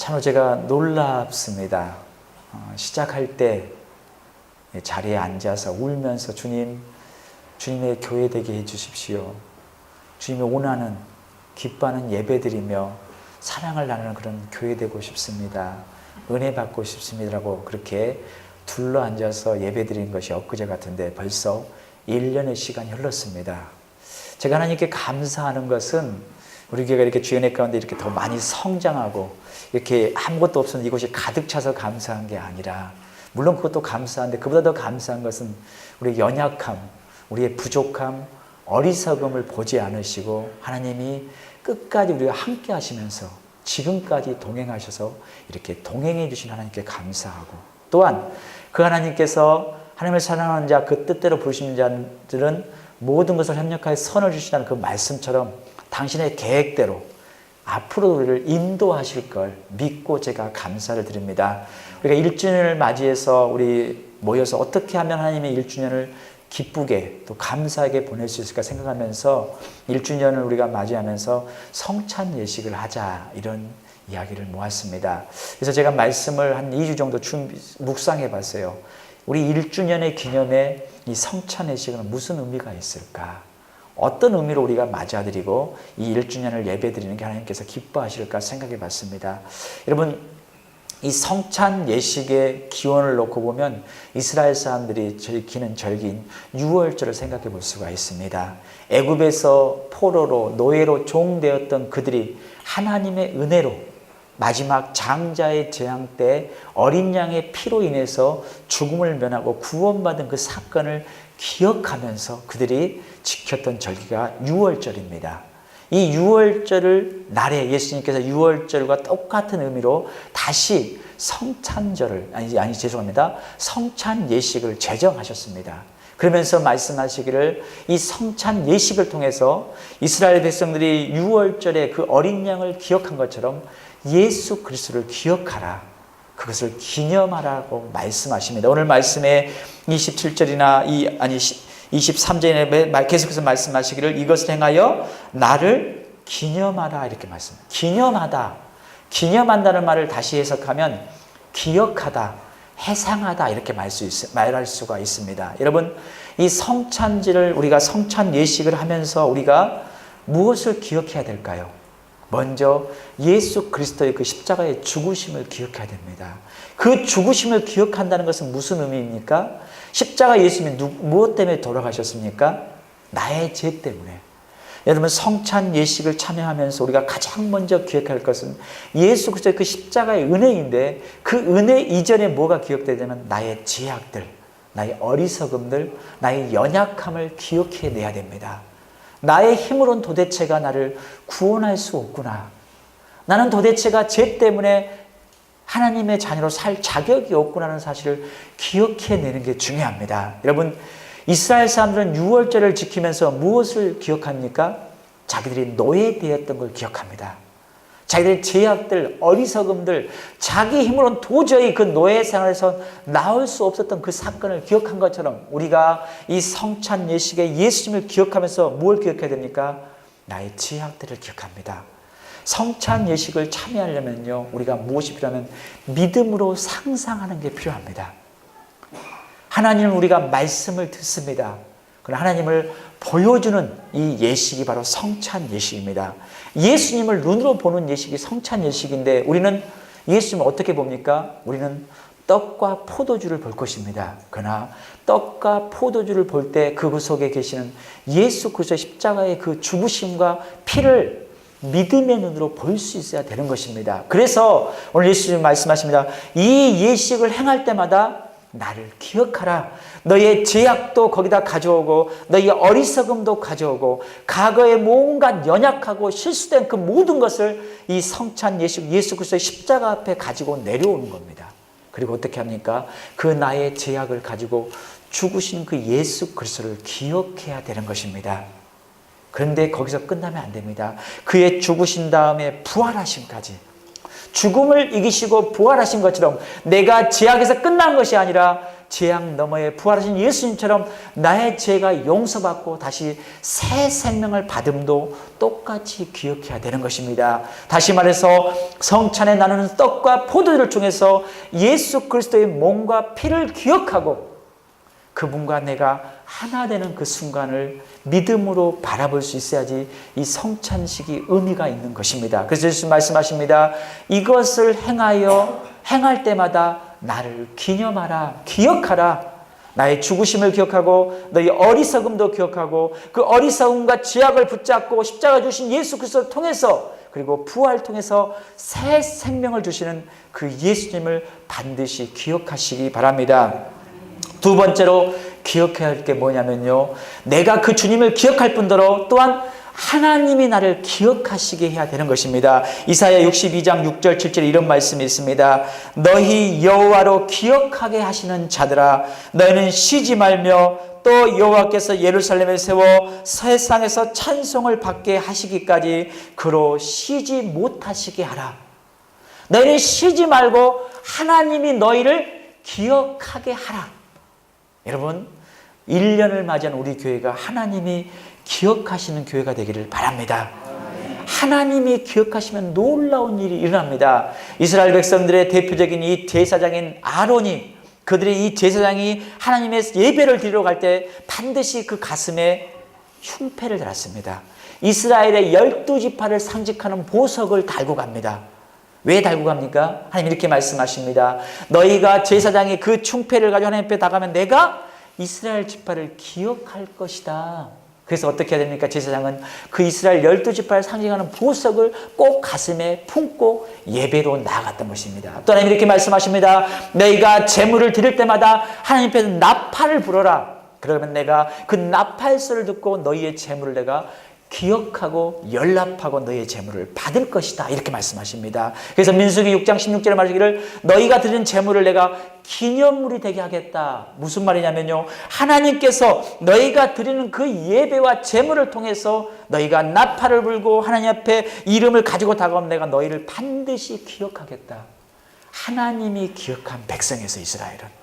참 제가 놀랍습니다. 어, 시작할 때 자리에 앉아서 울면서 주님, 주님의 교회 되게 해주십시오. 주님이 원하는 기뻐하는 예배드리며 사랑을 나누는 그런 교회 되고 싶습니다. 은혜 받고 싶습니다라고 그렇게 둘러 앉아서 예배드린 것이 엊그제 같은데 벌써 1년의 시간이 흘렀습니다. 제가 하나님께 감사하는 것은 우리 교회가 이렇게 주연회 가운데 이렇게 더 많이 성장하고 이렇게 아무것도 없었는데 이곳이 가득 차서 감사한 게 아니라 물론 그것도 감사한데 그보다 더 감사한 것은 우리의 연약함, 우리의 부족함, 어리석음을 보지 않으시고 하나님이 끝까지 우리가 함께 하시면서 지금까지 동행하셔서 이렇게 동행해 주신 하나님께 감사하고 또한 그 하나님께서 하나님을 사랑하는 자 그 뜻대로 부르시는 자들은 모든 것을 협력하여 선을 주시다는 그 말씀처럼 당신의 계획대로 앞으로 우리를 인도하실 걸 믿고 제가 감사를 드립니다. 우리가 1주년을 맞이해서 우리 모여서 어떻게 하면 하나님의 1주년을 기쁘게 또 감사하게 보낼 수 있을까 생각하면서 1주년을 우리가 맞이하면서 성찬 예식을 하자 이런 이야기를 모았습니다. 그래서 제가 말씀을 한 2주 정도 묵상해 봤어요. 우리 1주년의 기념에 이 성찬 예식은 무슨 의미가 있을까? 어떤 의미로 우리가 맞아들이고 이 1주년을 예배드리는 게 하나님께서 기뻐하실까 생각해 봤습니다. 여러분, 이 성찬 예식의 기원을 놓고 보면 이스라엘 사람들이 즐기는 절기인 유월절을 생각해 볼 수가 있습니다. 애굽에서 포로로 노예로 종되었던 그들이 하나님의 은혜로 마지막 장자의 재앙 때 어린 양의 피로 인해서 죽음을 면하고 구원받은 그 사건을 기억하면서 그들이 지켰던 절기가 유월절입니다. 이 유월절을 날에 예수님께서 유월절과 똑같은 의미로 다시 성찬절을 아니 아니 죄송합니다. 성찬 예식을 제정하셨습니다. 그러면서 말씀하시기를 이 성찬 예식을 통해서 이스라엘 백성들이 유월절에 그 어린 양을 기억한 것처럼 예수 그리스도를 기억하라. 그것을 기념하라고 말씀하십니다. 오늘 말씀에 27절이나 이 아니 23절에 계속해서 말씀하시기를 이것을 행하여 나를 기념하라 이렇게 말씀. 기념하다. 기념한다는 말을 다시 해석하면 기억하다, 해상하다 이렇게 말수 있, 말할 수가 있습니다. 여러분, 이 성찬지를 우리가 성찬 예식을 하면서 우리가 무엇을 기억해야 될까요? 먼저 예수 그리스도의 그 십자가의 죽으심을 기억해야 됩니다. 그 죽으심을 기억한다는 것은 무슨 의미입니까? 십자가 예수님이 누, 무엇 때문에 돌아가셨습니까? 나의 죄 때문에. 여러분 성찬 예식을 참여하면서 우리가 가장 먼저 기억할 것은 예수 그리스도의 그 십자가의 은혜인데 그 은혜 이전에 뭐가 기억되냐면 나의 죄악들, 나의 어리석음들, 나의 연약함을 기억해 내야 됩니다. 나의 힘으로는 도대체가 나를 구원할 수 없구나. 나는 도대체가 죄 때문에 하나님의 자녀로 살 자격이 없구나는 사실을 기억해내는 게 중요합니다. 여러분, 이스라엘 사람들은 유월절을 지키면서 무엇을 기억합니까? 자기들이 노예되었던 걸 기억합니다. 자기들의 제약들, 어리석음들, 자기 힘으로는 도저히 그 노예 생활에서 나올 수 없었던 그 사건을 기억한 것처럼 우리가 이 성찬 예식의 예수님을 기억하면서 뭘 기억해야 됩니까? 나의 제약들을 기억합니다. 성찬 예식을 참여하려면요, 우리가 무엇이 필요하면 믿음으로 상상하는 게 필요합니다. 하나님은 우리가 말씀을 듣습니다. 하나님을 보여주는 이 예식이 바로 성찬 예식입니다. 예수님을 눈으로 보는 예식이 성찬 예식인데 우리는 예수님을 어떻게 봅니까? 우리는 떡과 포도주를 볼 것입니다. 그러나 떡과 포도주를 볼 때 그 속에 계시는 예수 그리스도 십자가의 그 죽으심과 피를 믿음의 눈으로 볼 수 있어야 되는 것입니다. 그래서 오늘 예수님 말씀하십니다. 이 예식을 행할 때마다 나를 기억하라. 너의 제약도 거기다 가져오고 너의 어리석음도 가져오고 과거의 뭔가 연약하고 실수된 그 모든 것을 이 성찬 예수 예수 그리스도의 십자가 앞에 가지고 내려오는 겁니다. 그리고 어떻게 합니까? 그 나의 제약을 가지고 죽으신 그 예수 그리스도를 기억해야 되는 것입니다. 그런데 거기서 끝나면 안 됩니다. 그의 죽으신 다음에 부활하심까지 죽음을 이기시고 부활하신 것처럼 내가 제약에서 끝난 것이 아니라 재앙 너머에 부활하신 예수님처럼 나의 죄가 용서받고 다시 새 생명을 받음도 똑같이 기억해야 되는 것입니다. 다시 말해서 성찬에 나누는 떡과 포도주를 통해서 예수 그리스도의 몸과 피를 기억하고 그분과 내가 하나 되는 그 순간을 믿음으로 바라볼 수 있어야지 이 성찬식이 의미가 있는 것입니다. 그래서 예수 말씀하십니다. 이것을 행하여 행할 때마다 나를 기념하라, 기억하라. 나의 죽으심을 기억하고 너희 어리석음도 기억하고 그 어리석음과 지약을 붙잡고 십자가 주신 예수 그리스도를 통해서 그리고 부활 통해서 새 생명을 주시는 그 예수님을 반드시 기억하시기 바랍니다. 두 번째로 기억해야 할 게 뭐냐면요. 내가 그 주님을 기억할 뿐더러 또한 하나님이 나를 기억하시게 해야 되는 것입니다. 이사야 62장 6절 7절 이런 말씀이 있습니다. 너희 여호와로 기억하게 하시는 자들아 너희는 쉬지 말며 또 여호와께서 예루살렘을 세워 세상에서 찬송을 받게 하시기까지 그로 쉬지 못하시게 하라. 너희는 쉬지 말고 하나님이 너희를 기억하게 하라. 여러분, 1년을 맞이한 우리 교회가 하나님이 기억하시는 교회가 되기를 바랍니다. 하나님이 기억하시면 놀라운 일이 일어납니다. 이스라엘 백성들의 대표적인 이 제사장인 아론이 그들이 이 제사장이 하나님의 예배를 드리러 갈 때 반드시 그 가슴에 흉패를 달았습니다. 이스라엘의 열두 지파를 상징하는 보석을 달고 갑니다. 왜 달고 갑니까? 하나님 이렇게 말씀하십니다. 너희가 제사장이 그 충패를 가지고 하나님 앞에 나가면 내가 이스라엘 지파를 기억할 것이다. 그래서 어떻게 해야 됩니까? 제사장은 그 이스라엘 열두 지파를 상징하는 보석을 꼭 가슴에 품고 예배로 나아갔던 것입니다. 또 하나님 이렇게 말씀하십니다. 너희가 제물을 드릴 때마다 하나님 앞에 나팔을 불어라. 그러면 내가 그 나팔 소를 듣고 너희의 제물을 내가 기억하고 연락하고 너희의 재물을 받을 것이다. 이렇게 말씀하십니다. 그래서 민수기 6장 16절에 말하기를 너희가 드린 재물을 내가 기념물이 되게 하겠다. 무슨 말이냐면요. 하나님께서 너희가 드리는 그 예배와 재물을 통해서 너희가 나팔을 불고 하나님 앞에 이름을 가지고 다가오면 내가 너희를 반드시 기억하겠다. 하나님이 기억한 백성에서 이스라엘은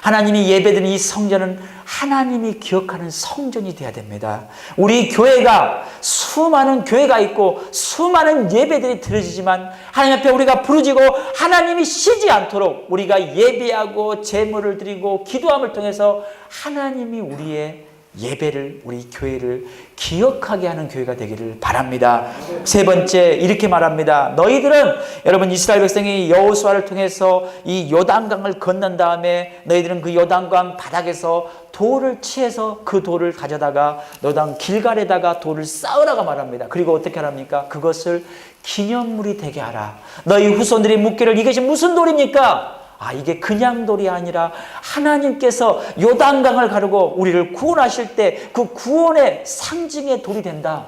하나님이 예배드린 이 성전은 하나님이 기억하는 성전이 되어야 됩니다. 우리 교회가 수많은 교회가 있고 수많은 예배들이 드려지지만 하나님 앞에 우리가 부르지고 하나님이 쉬지 않도록 우리가 예배하고 제물을 드리고 기도함을 통해서 하나님이 우리의 예배를 우리 교회를 기억하게 하는 교회가 되기를 바랍니다. 세 번째 이렇게 말합니다. 너희들은 여러분 이스라엘 백성이 여호수아를 통해서 이 요단강을 건넌 다음에 너희들은 그 요단강 바닥에서 돌을 치해서 그 돌을 가져다가 요단 길갈에다가 돌을 쌓으라고 말합니다. 그리고 어떻게 하랍니까? 그것을 기념물이 되게 하라. 너희 후손들이 묻기를 이것이 무슨 돌입니까? 아, 이게 그냥 돌이 아니라 하나님께서 요단강을 가르고 우리를 구원하실 때 그 구원의 상징의 돌이 된다.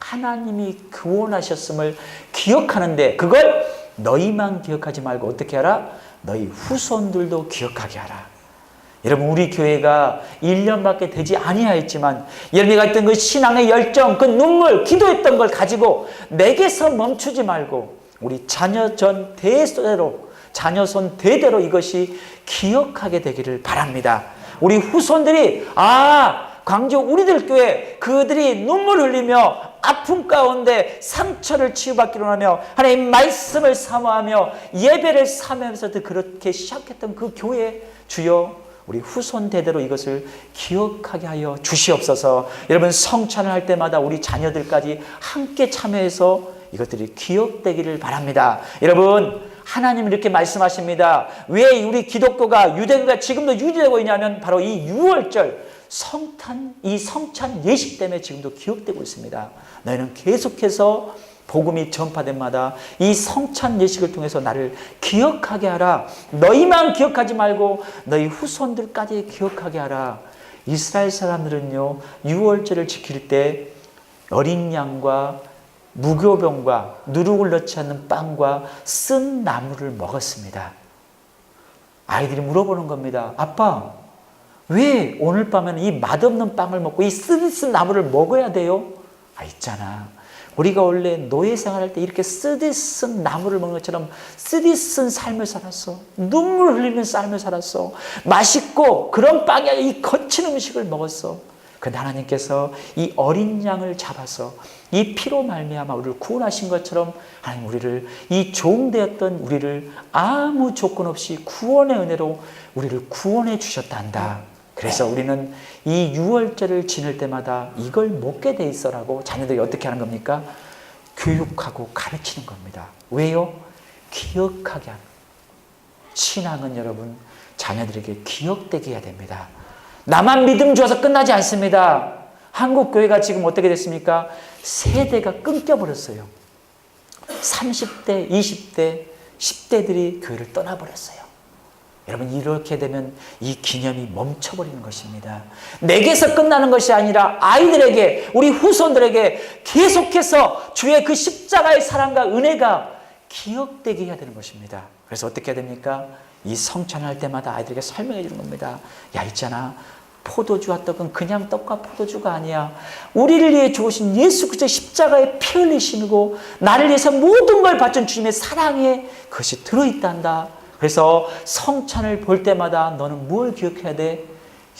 하나님이 구원하셨음을 기억하는데 그걸 너희만 기억하지 말고 어떻게 하라? 너희 후손들도 기억하게 하라. 여러분 우리 교회가 1년밖에 되지 아니하였지만 여러분이 있던 그 신앙의 열정, 그 눈물, 기도했던 걸 가지고 내게서 멈추지 말고 우리 자녀 전 대대로 자녀손 대대로 이것이 기억하게 되기를 바랍니다. 우리 후손들이 아 광주 우리들 교회 그들이 눈물 흘리며 아픔 가운데 상처를 치유받기로 하며 하나님 말씀을 사모하며 예배를 사모하면서도 그렇게 시작했던 그 교회 주여 우리 후손 대대로 이것을 기억하게 하여 주시옵소서. 여러분 성찬을 할 때마다 우리 자녀들까지 함께 참여해서 이것들이 기억되기를 바랍니다. 여러분 하나님 이렇게 말씀하십니다. 왜 우리 기독교가 유대교가 지금도 유지되고 있냐면 바로 이 6월절 성탄 이 성찬 예식 때문에 지금도 기억되고 있습니다. 너희는 계속해서 복음이 전파된 마다 이 성찬 예식을 통해서 나를 기억하게 하라. 너희만 기억하지 말고 너희 후손들까지 기억하게 하라. 이스라엘 사람들은요, 6월절을 지킬 때 어린 양과 무교병과 누룩을 넣지 않는 빵과 쓴 나물을 먹었습니다. 아이들이 물어보는 겁니다. 아빠, 왜 오늘 밤에는 이 맛없는 빵을 먹고 이 쓴쓴 나물을 먹어야 돼요? 아, 있잖아. 우리가 원래 노예 생활할 때 이렇게 쓰디쓴 나무를 먹는 것처럼 쓰디쓴 삶을 살았어. 눈물 흘리면서 삶을 살았어. 맛있고 그런 아니라 이 거친 음식을 먹었어. 그 하나님께서 이 어린 양을 잡아서 이 피로 말미암아 우리를 구원하신 것처럼 하나님 우리를 이 종되었던 우리를 아무 조건 없이 구원의 은혜로 우리를 구원해 주셨단다. 그래서 우리는 이 유월절을 지낼 때마다 이걸 먹게 돼 있어라고 자녀들이 어떻게 하는 겁니까? 교육하고 가르치는 겁니다. 왜요? 기억하게 하는. 신앙은 여러분 자녀들에게 기억되게 해야 됩니다. 나만 믿음 주어서 끝나지 않습니다. 한국 교회가 지금 어떻게 됐습니까? 세대가 끊겨버렸어요. 30대, 20대, 10대들이 교회를 떠나버렸어요. 여러분 이렇게 되면 이 기념이 멈춰버리는 것입니다. 내게서 끝나는 것이 아니라 아이들에게 우리 후손들에게 계속해서 주의 그 십자가의 사랑과 은혜가 기억되게 해야 되는 것입니다. 그래서 어떻게 해야 됩니까? 이 성찬할 때마다 아이들에게 설명해 주는 겁니다. 야 있잖아. 포도주와 떡은 그냥 떡과 포도주가 아니야. 우리를 위해 죽으신 예수 그리스도의 십자가의 피 흘리심이고 나를 위해서 모든 걸 바친 주님의 사랑에 그것이 들어 있단다. 그래서 성찬을 볼 때마다 너는 뭘 기억해야 돼?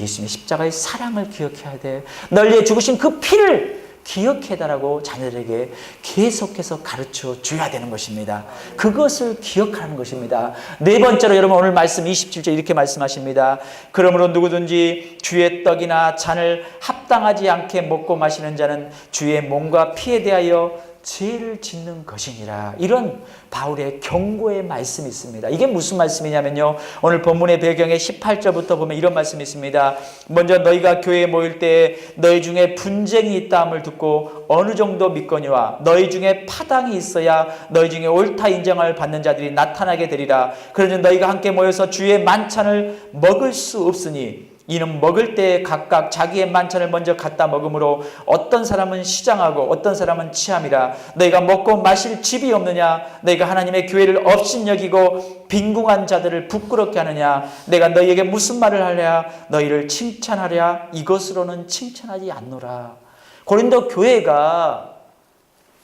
예수님의 십자가의 사랑을 기억해야 돼. 널 위해 죽으신 그 피를 기억해달라고 자녀들에게 계속해서 가르쳐 줘야 되는 것입니다. 그것을 기억하는 것입니다. 네 번째로 여러분 오늘 말씀 27절 이렇게 말씀하십니다. 그러므로 누구든지 주의 떡이나 잔을 합당하지 않게 먹고 마시는 자는 주의 몸과 피에 대하여 죄를 짓는 것이니라. 이런 바울의 경고의 말씀이 있습니다. 이게 무슨 말씀이냐면요. 오늘 본문의 배경에 18절부터 보면 이런 말씀이 있습니다. 먼저 너희가 교회에 모일 때 너희 중에 분쟁이 있다함을 듣고 어느 정도 믿거니와 너희 중에 파당이 있어야 너희 중에 옳다 인정을 받는 자들이 나타나게 되리라. 그러니 너희가 함께 모여서 주의 만찬을 먹을 수 없으니 이는 먹을 때 각각 자기의 만찬을 먼저 갖다 먹으므로 어떤 사람은 시장하고 어떤 사람은 치함이라 너희가 먹고 마실 집이 없느냐? 너희가 하나님의 교회를 업신여기고 빈궁한 자들을 부끄럽게 하느냐? 내가 너희에게 무슨 말을 하랴? 너희를 칭찬하랴? 이것으로는 칭찬하지 않노라. 고린도 교회가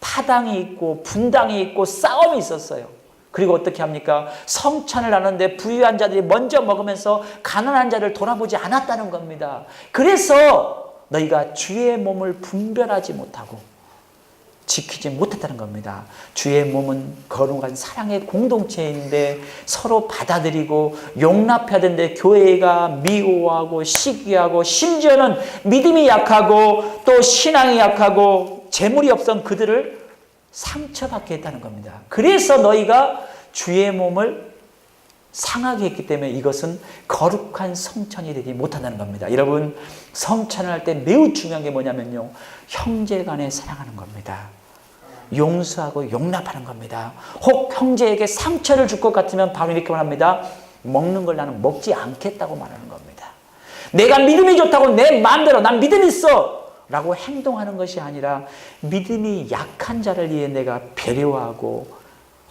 파당이 있고 분당이 있고 싸움이 있었어요 그리고 어떻게 합니까? 성찬을 하는데 부유한 자들이 먼저 먹으면서 가난한 자를 돌아보지 않았다는 겁니다. 그래서 너희가 주의 몸을 분별하지 못하고 지키지 못했다는 겁니다. 주의 몸은 거룩한 사랑의 공동체인데 서로 받아들이고 용납해야 되는데 교회가 미워하고 시기하고 심지어는 믿음이 약하고 또 신앙이 약하고 재물이 없던 그들을 상처받게 했다는 겁니다. 그래서 너희가 주의 몸을 상하게 했기 때문에 이것은 거룩한 성찬이 되지 못한다는 겁니다. 여러분, 성찬을 할 때 매우 중요한 게 뭐냐면요. 형제 간에 사랑하는 겁니다. 용서하고 용납하는 겁니다. 혹 형제에게 상처를 줄 것 같으면 바로 이렇게 말합니다. 먹는 걸 나는 먹지 않겠다고 말하는 겁니다. 내가 믿음이 좋다고 내 마음대로 난 믿음 있어. 라고 행동하는 것이 아니라 믿음이 약한 자를 위해 내가 배려하고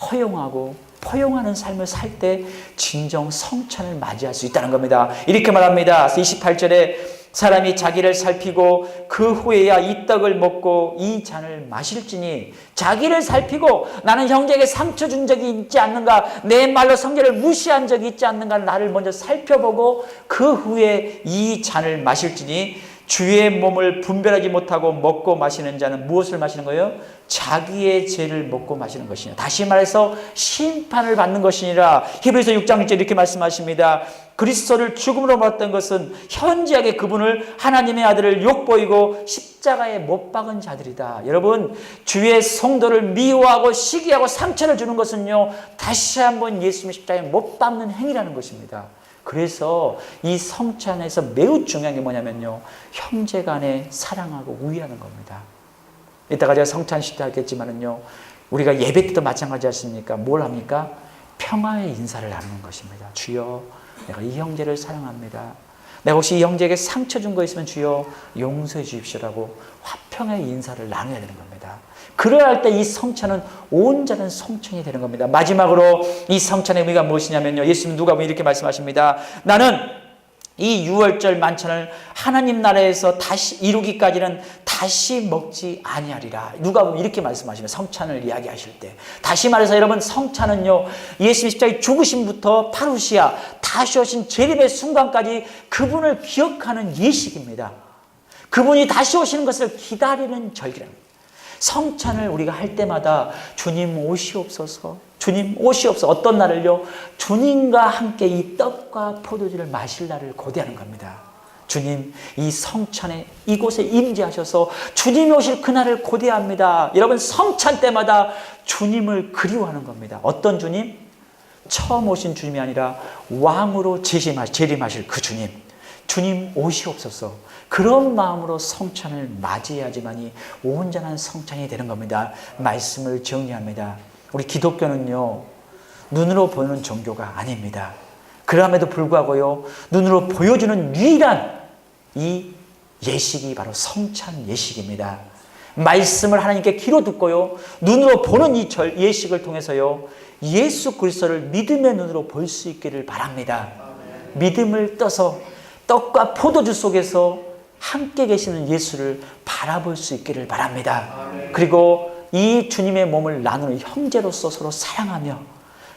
허용하고 포용하는 삶을 살 때 진정 성찬을 맞이할 수 있다는 겁니다. 이렇게 말합니다. 28절에 사람이 자기를 살피고 그 후에야 이 떡을 먹고 이 잔을 마실지니 자기를 살피고 나는 형제에게 상처 준 적이 있지 않는가 내 말로 성제를 무시한 적이 있지 않는가 나를 먼저 살펴보고 그 후에 이 잔을 마실지니 주의 몸을 분별하지 못하고 먹고 마시는 자는 무엇을 마시는 거예요? 자기의 죄를 먹고 마시는 것이냐. 다시 말해서 심판을 받는 것이니라. 히브리서 6장 1절 이렇게 말씀하십니다. 그리스도를 죽음으로 받았던 것은 현지하게 그분을 하나님의 아들을 욕보이고 십자가에 못 박은 자들이다. 여러분, 주의 성도를 미워하고 시기하고 상처를 주는 것은요, 다시 한번 예수님의 십자가에 못 박는 행위라는 것입니다. 그래서 이 성찬에서 매우 중요한 게 뭐냐면요. 형제 간에 사랑하고 우위하는 겁니다. 이따가 제가 성찬 시대 하겠지만은요. 우리가 예배 때도 마찬가지 않습니까? 뭘 합니까? 평화의 인사를 나누는 것입니다. 주여, 내가 이 형제를 사랑합니다. 내가 혹시 이 형제에게 상처 준 거 있으면 주여 용서해 주십시오라고 화평의 인사를 나눠야 되는 겁니다. 그래야 할 때 이 성찬은 온전한 성찬이 되는 겁니다. 마지막으로 이 성찬의 의미가 무엇이냐면요. 예수님 누가 보면 이렇게 말씀하십니다. 나는 이 유월절 만찬을 하나님 나라에서 다시 이루기까지는 다시 먹지 아니하리라. 누가 보면 이렇게 말씀하시면 성찬을 이야기하실 때 다시 말해서 여러분 성찬은요 예수님 십자가의 죽으심부터 파루시아 다시 오신 재림의 순간까지 그분을 기억하는 예식입니다. 그분이 다시 오시는 것을 기다리는 절기랍니다. 성찬을 우리가 할 때마다 주님 오시옵소서, 주님 오시옵소서. 어떤 날을요? 주님과 함께 이 떡과 포도주를 마실 날을 고대하는 겁니다. 주님, 이 성찬에 이곳에 임재하셔서 주님이 오실 그날을 고대합니다. 여러분, 성찬 때마다 주님을 그리워하는 겁니다. 어떤 주님? 처음 오신 주님이 아니라 왕으로 재림하- 재림하실 그 주님. 주님 오시옵소서. 그런 마음으로 성찬을 맞이해야지만이 온전한 성찬이 되는 겁니다. 말씀을 정리합니다. 우리 기독교는요, 눈으로 보이는 종교가 아닙니다. 그럼에도 불구하고요, 눈으로 보여주는 유일한 이 예식이 바로 성찬 예식입니다. 말씀을 하나님께 귀로 듣고요, 눈으로 보는 이 절 예식을 통해서요, 예수 그리스도를 믿음의 눈으로 볼 수 있기를 바랍니다. 믿음을 떠서 떡과 포도주 속에서 함께 계시는 예수를 바라볼 수 있기를 바랍니다. 그리고 이 주님의 몸을 나누는 형제로서 서로 사랑하며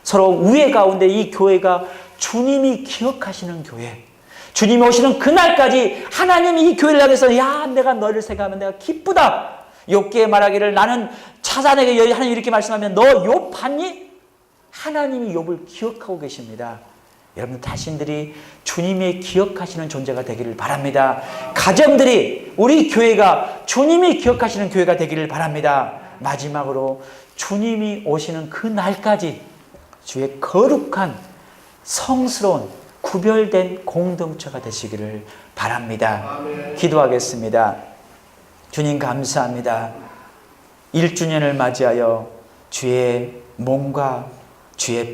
서로 우애 가운데 이 교회가 주님이 기억하시는 교회. 주님이 오시는 그날까지 하나님이 이 교회를 향해서 야 내가 너를 생각하면 내가 기쁘다. 욥기에 말하기를 나는 차단에게 하나님 이렇게 말씀하면 너 욥 봤니? 하나님이 욥을 기억하고 계십니다. 여러분 자신들이 주님이 기억하시는 존재가 되기를 바랍니다. 가정들이 우리 교회가 주님이 기억하시는 교회가 되기를 바랍니다. 마지막으로 주님이 오시는 그 날까지 주의 거룩한 성스러운 구별된 공동체가 되시기를 바랍니다. 기도하겠습니다. 주님 감사합니다. 1주년을 맞이하여 주의 몸과 주의